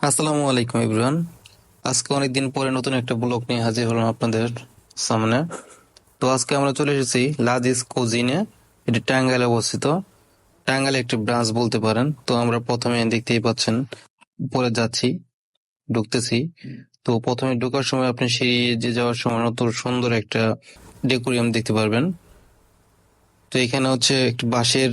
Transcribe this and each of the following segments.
আসসালামু আলাইকুম ইব্রান আজকে অনেকদিন পরে নতুন একটা ব্লগ নিয়ে হাজির হলাম আপনাদের সামনে। তো আজকে আমরা চলে এসেছি লাদিস কোজিনে। এটি টাঙ্গাইলে অবস্থিত। টাঙ্গাইলে একটি ব্রাঞ্চ বলতে পারেন। তো আমরা প্রথমে দেখতেই পাচ্ছেন, উপরে যাচ্ছি, ঢুকতেছি। তো প্রথমে ঢোকার সময় আপনি সেই যে যাওয়ার সময় নতুন সুন্দর একটা ডেকোরিয়াম দেখতে পারবেন। তো এখানে হচ্ছে একটি বাঁশের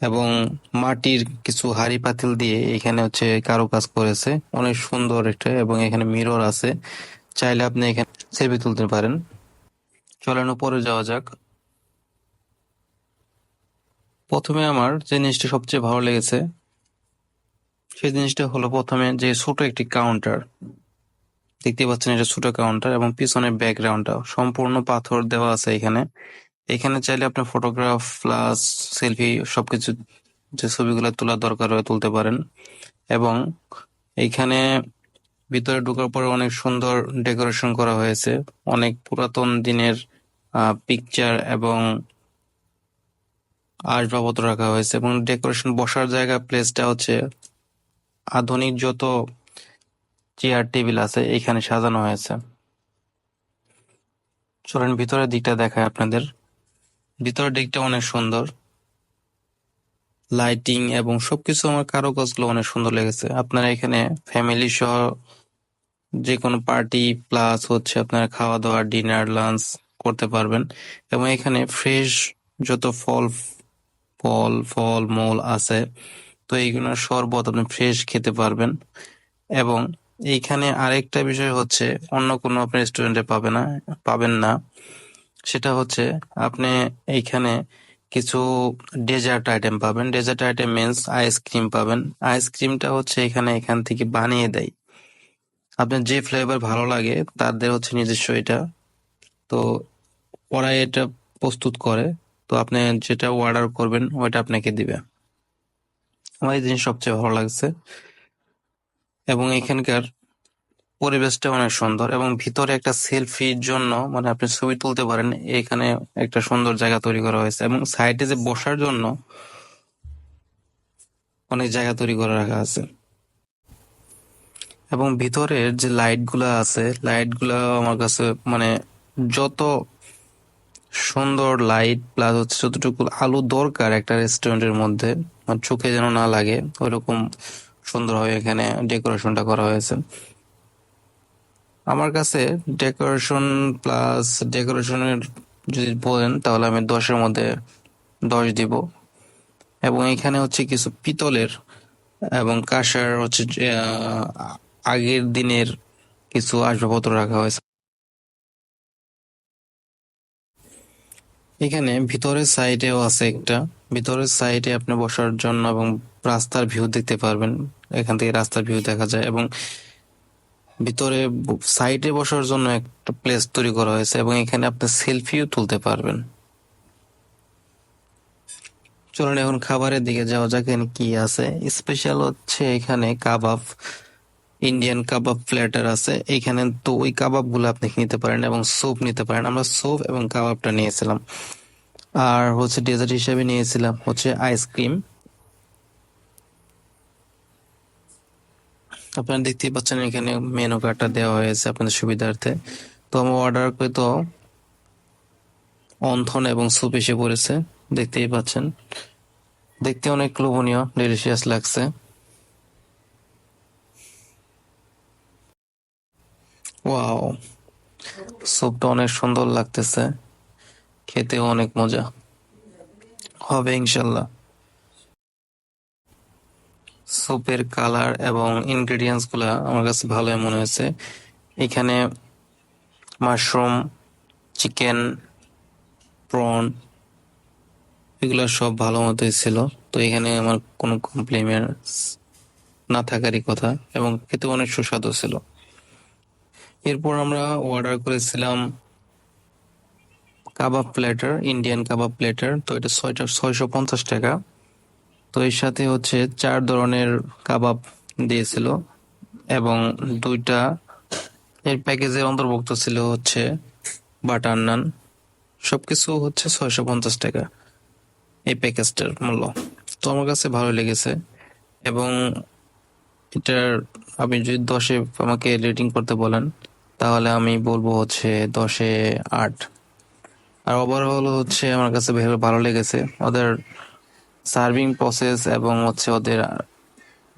এবং মাটির কিছু হাড়ি পাতিল দিয়ে এখানে হচ্ছে কারুকাজ করেছে। অনেক সুন্দর একটা এবং এখানে মিরর আছে। চাইলে আপনি এখানে সেলফি তুলতে পারেন। চলেন উপরে যাওয়া যাক। প্রথমে আমার যে জিনিসটা সবচেয়ে ভালো লেগেছে, সেই জিনিসটা হলো প্রথমে যে ছোট একটি কাউন্টার দেখতে পাচ্ছেন এটা ছোট কাউন্টার এবং পিছনের ব্যাকগ্রাউন্ডটা সম্পূর্ণ পাথর দেওয়া আছে এখানে। এখানে চাইলে আপনি ফটোগ্রাফ প্লাস সেলফি সবকিছু যে ছবিগুলো তোলার দরকার হয় তুলতে পারেন। এবং এইখানে ভিতরে ঢোকার পরে অনেক সুন্দর ডেকোরেশন করা হয়েছে। অনেক পুরাতন দিনের পিকচার এবং আসবাবপত্র রাখা হয়েছে এবং ডেকোরেশন বসার জায়গা প্লেসটা হচ্ছে আধুনিক যত চেয়ার টেবিল আছে, এখানে সাজানো হয়েছে। চলেন ভিতরের দিকটা দেখায় আপনাদের। ভিতরের দিকটা অনেক সুন্দর। লাইটিং এবং সবকিছু আমার কারুকাজগুলো অনেক সুন্দর লেগেছে। আপনারা এখানে ফ্যামিলি সহ যে কোনো পার্টি প্লাস হচ্ছে আপনারা খাওয়া দাওয়া ডিনার লাঞ্চ করতে পারবেন। এবং এখানে ফ্রেশ যত ফল ফল ফল, মূল আছে, তো এইগুলোর শরবত আপনি ফ্রেশ খেতে পারবেন। এবং এইখানে আরেকটা বিষয় হচ্ছে, অন্য কোনো আপনি রেস্টুরেন্টে পাবে না, পাবেন না। সেটা হচ্ছে আপনি এইখানে কিছু ডেজার্ট আইটেম পাবেন। Dessert item means ice cream পাবেন। আইসক্রিমটা হচ্ছে এখানে এখান থেকে বানিয়ে দেয়। আপনার যে ফ্লেভার ভালো লাগে, তাদের হচ্ছে নিজস্ব এটা। তো ওরা এটা প্রস্তুত করে। তো আপনি যেটা অর্ডার করবেন, ওইটা আপনাকে দিবে। আমার এই জিনিস সবচেয়ে ভালো লাগছে। এবং এখানকার পরিবেশটা অনেক সুন্দর এবং ভিতরে একটা সেলফির জন্য মানে আপনি ছবি তুলতে পারেন, এখানে একটা সুন্দর জায়গা তৈরি করা হয়েছে এবং সাইডে যে বসার জন্য অনেক জায়গা তৈরি করে রাখা আছে। এবং ভিতরের যে লাইটগুলা আছে লাইটগুলা আমার কাছে মানে যত সুন্দর লাইট প্লাস হচ্ছে যতটুকু আলো দরকার একটা রেস্টুরেন্টের মধ্যে চোখে যেন না লাগে, ওইরকম সুন্দরভাবে এখানে ডেকোরেশনটা করা হয়েছে। আমার কাছে ডেকোরেশন প্লাস ডেকোরেশনের যদি বলেন, তাহলে আমি দশের মধ্যে দশ দিব। এবং এখানে হচ্ছে কিছু পিতলের এবং কাঁসার হচ্ছে আগের দিনের কিছু আসবাবপত্র রাখা হয়েছে। এখানে ভিতরের সাইডেও আছে একটা। ভিতরের সাইডে আপনি বসার জন্য এবং রাস্তার ভিউ দেখতে পারবেন। এখান থেকে রাস্তার ভিউ দেখা যায় এবং ভিতরে সাইডে বসার জন্য একটা প্লেস তৈরি করা হয়েছে এবং এখানে আপনি সেলফিও তুলতে পারবেন। চলুন এখন খাবারের দিকে যাওয়া যাক, এখানে কি আছে। স্পেশাল হচ্ছে এখানে কাবাব ইন্ডিয়ান কাবাব ফ্ল্যাটার আছে। এখানে তো ওই কাবাবগুলো আপনি নিতে পারেন এবং স্যুপ নিতে পারেন। আমরা স্যুপ এবং কাবাবটা নিয়েছিলাম। আর হচ্ছে ডেজার্ট হিসেবে নিয়েছিলাম হচ্ছে আইসক্রিম আপনারা দেখতেই পাচ্ছেন এখানে মেনু কার্ডটা দেওয়া হয়েছে আপনাদের সুবিধার্থে। তো আমার অর্ডার তো অন্থন এবং স্যুপ এসে পড়েছে, দেখতেই পাচ্ছেন। দেখতে অনেক লোভনীয় ডেলিশিয়াস লাগছে। ওয়াও স্যুপটা অনেক সুন্দর লাগতেছে। খেতেও অনেক মজা। হবে ইনশাল্লাহ। স্যুপের কালার এবং ইনগ্রেডিয়েন্টসগুলা আমার কাছে ভালোই মনে হয়েছে। এখানে মাশরুম চিকেন প্রন এগুলো সব ভালো মতোই ছিল। তো এখানে আমার কোনো কমপ্লিমেন্টস না থাকারই কথা এবং খেতে অনেক সুস্বাদু ছিল। এরপর আমরা অর্ডার করেছিলাম kebab platter Indian kebab platter তো এটা ছয়টা, ছয়শো পঞ্চাশ টাকা। তো এর সাথে হচ্ছে চার ধরনের কাবাব দিয়েছিল এবং দুইটা এর প্যাকেজে অন্তর্ভুক্ত ছিল হচ্ছে বাটার নান। সবকিছু হচ্ছে ছয়শো পঞ্চাশ টাকা এই প্যাকেজটার মূল্য। তো আমার কাছে ভালো লেগেছে এবং এটার আপনি যদি দশে আমাকে রেটিং করতে বলেন, তাহলে আমি বলব হচ্ছে দশে আট। আর ওভারঅল হচ্ছে আমার কাছে ভালো লেগেছে। ওদের সার্ভিং প্রসেস এবং হচ্ছে ওদের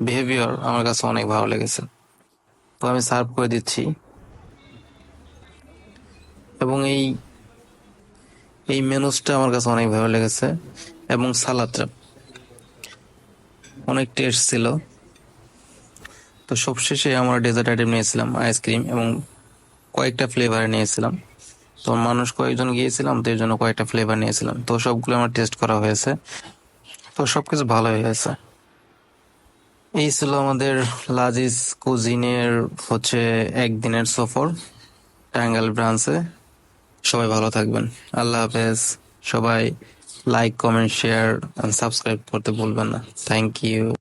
বিহেভিয়ার আমার কাছে অনেক ভালো লেগেছে। তো আমি সার্ভ করে দিচ্ছি। এবং এই এই মেনুসটা আমার কাছে অনেক ভালো লেগেছে এবং সালাদটা অনেক টেস্ট ছিল। তো সবশেষে আমরা ডেজার্ট আইটেম নিয়েছিলাম আইসক্রিম এবং কয়েকটা ফ্লেভার নিয়েছিলাম। তো মানুষ কয়েকজন গিয়েছিলাম, তো এই জন্য কয়েকটা ফ্লেভার নিয়েছিলাম। তো সবগুলো আমার টেস্ট করা হয়েছে। তো সবকিছু ভালো হয়ে গেছে। এই ছিল আমাদের লাজিজ কুজিনের হচ্ছে একদিনের সফর টাঙ্গাল ব্রাঞ্চে। সবাই ভালো থাকবেন। আল্লাহ হাফেজ। সবাই লাইক কমেন্ট শেয়ার সাবস্ক্রাইব করতে ভুলবেন না। Thank you